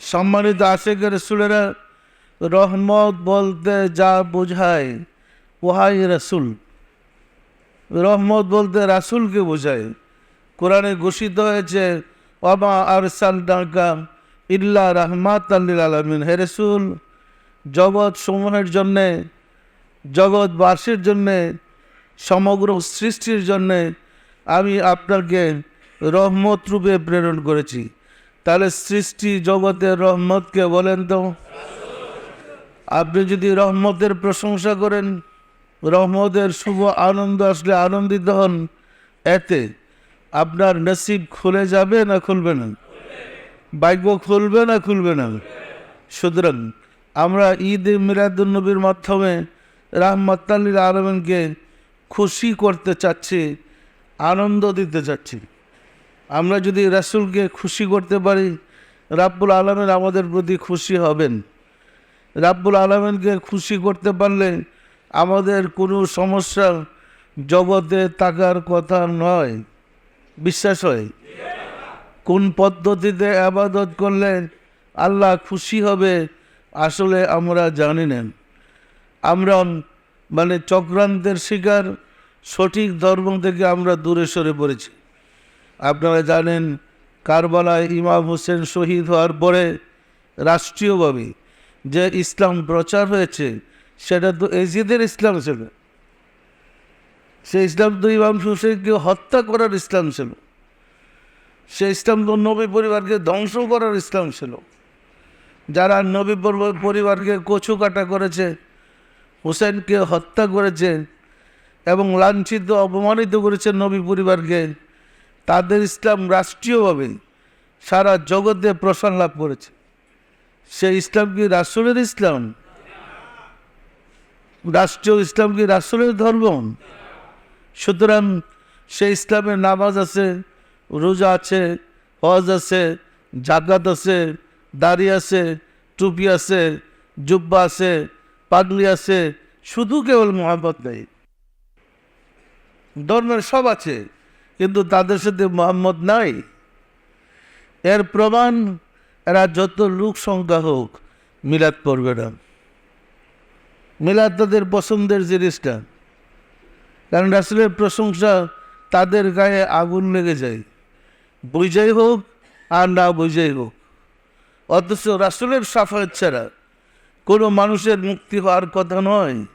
সম্মানিত আশেকের রসুলেরা, রহমত বলতে যা বোঝায় ওহাই রসুল। রহমত বলতে রাসুলকে বোঝায়। কোরআনে ঘোষিত হয়েছে অমা আর সালডাকা ইল্লা রহমাত আল্লিল আলমিন। হে রসুল জগৎ সমূহের জন্যে, জগৎবাসীর জন্যে, সমগ্র সৃষ্টির জন্যে আমি আপনাকে রহমত রূপে প্রেরণ করেছি। তাহলে সৃষ্টি জগতের রহমতকে বলেন তো। আপনি যদি রহমতের প্রশংসা করেন, রহমতের শুভ আনন্দ আসলে আনন্দিত হন, এতে আপনার নসিব খুলে যাবে না খুলবে না? ভাগ্য খুলবে না খুলবে না? সুতরাং আমরা ঈদ মিরাদুলনবীর মাধ্যমে রাহমাত্তালিল আলমিনকে খুশি করতে চাচ্ছি, আনন্দ দিতে চাচ্ছি। আমরা যদি রাসুলকে খুশি করতে পারি, রাব্বুল আলমেন আমাদের প্রতি খুশি হবেন। রাব্বুল আলমিনকে খুশি করতে পারলে আমাদের কোনো সমস্যা জগতে থাকার কথা নয়। বিশ্বাস হয়? কোন পদ্ধতিতে আবাদত করলে আল্লাহ খুশি হবে, আসলে আমরা জানি না। আমরা মানে চক্রান্তের শিকার, সঠিক ধর্ম থেকে আমরা দূরে সরে পড়েছি। আপনারা জানেন কারবালায় ইমাম হোসেন শহীদ হওয়ার পরে রাষ্ট্রীয়ভাবে যে ইসলাম প্রচার হয়েছে, সেটা তো এজিদের ইসলাম ছিল। সে ইসলাম তো ইমাম হোসেনকে হত্যা করার ইসলাম ছিল। সে ইসলাম তো নবী পরিবারকে ধ্বংস করার ইসলাম ছিল। যারা নবী পর- পরিবারকে কচু কাটা করেছে, হোসেনকে হত্যা করেছে এবং লাঞ্ছিত, অপমানিত করেছে নবী পরিবারকে তাদের ইসলাম রাষ্ট্রীয়ভাবে সারা জগতে প্রসার লাভ করেছে। সে ইসলাম কি রাসুলের ইসলাম? রাষ্ট্রীয় ইসলাম কি রাসুলের ধর্ম? সুতরাং সে ইসলামের নামাজ আছে, রোজা আছে, হজ আছে জাগাত আছে, দাড়ি আছে, টুপি আছে, জুব্বা আছে পাগলি আছে, শুধু কেবল মোহাম্মদ নেই। ধর্মের সব আছে। কিন্তু তাদের সাথে মোহাম্মদ নাই। এর প্রমাণ, এরা যত লোক সংখ্যা হোক, মিলাদ পড়বে না। মিলাদ তাদের পছন্দের জিনিসটা। কারণ রাসুলের প্রশংসা তাদের গায়ে আগুন লেগে যায়। বুঝাই হোক আর না বুঝাই হোক। অথচ রাসুলের সাফায়ত ছাড়া কোনো মানুষের মুক্তি হওয়ার কথা নয়।